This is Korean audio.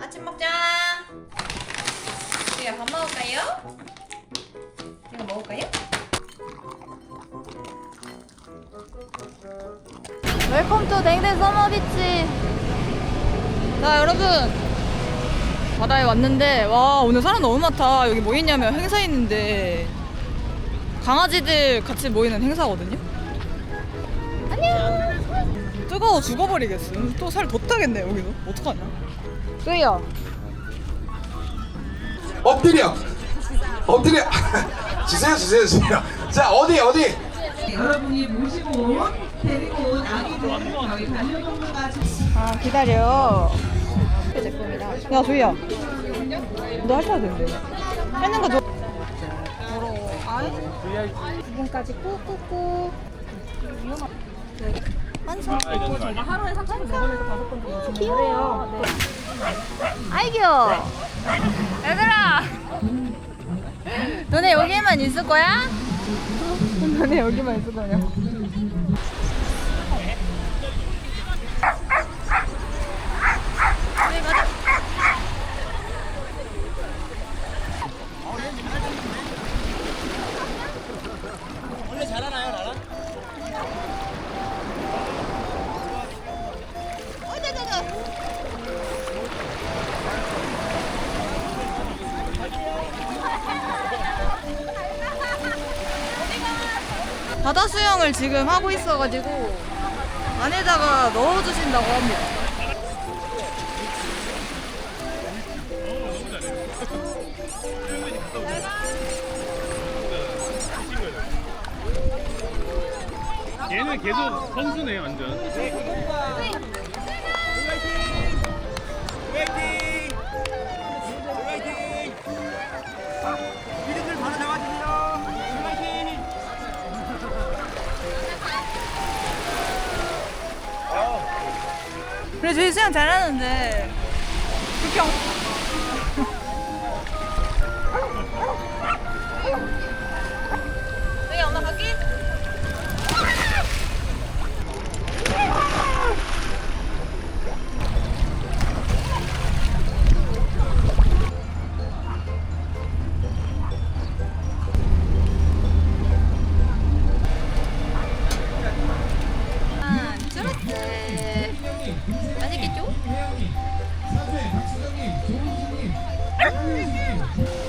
아침 먹자. 우리 밥 먹을까요? 이거 먹을까요? 웰컴 투 댕댕 서머비치 자 여러분. 바다에 왔는데 와 오늘 사람 너무 많다. 여기 뭐 있냐면 행사 있는데. 강아지들 같이 모이는 행사거든요. 안녕. 뜨거워 죽어버리겠어. 또 살 더 타겠네 여기서 어떡하냐? 끄여. 엎드려 엎드려 주세요 주세요 주세요 자 어디 어디 여러분이 모시고 온 데리고 온 아기들 저희 반려동물과 아, 기다려. 제. 야, 조이야. 너 핥아야 되는데. 핥는 거 줘. 더러워. 아이. 부분까지 꾹꾹꾹. 한손. 하루에 3,400원에서 5번 정도 귀여워. 아이 귀여워. 얘들아. 너네 여기만 있을 거야? 너네 여기만 있을 거냐? 바다 수영을 지금 하고 있어가지고 안에다가 넣어주신다고 합니다. 얘는 계속 선수네 완전. 그래 저희 수영 잘하는데. 불평 혜영이, 사회, 박수정님, 조은수님, 조은수님.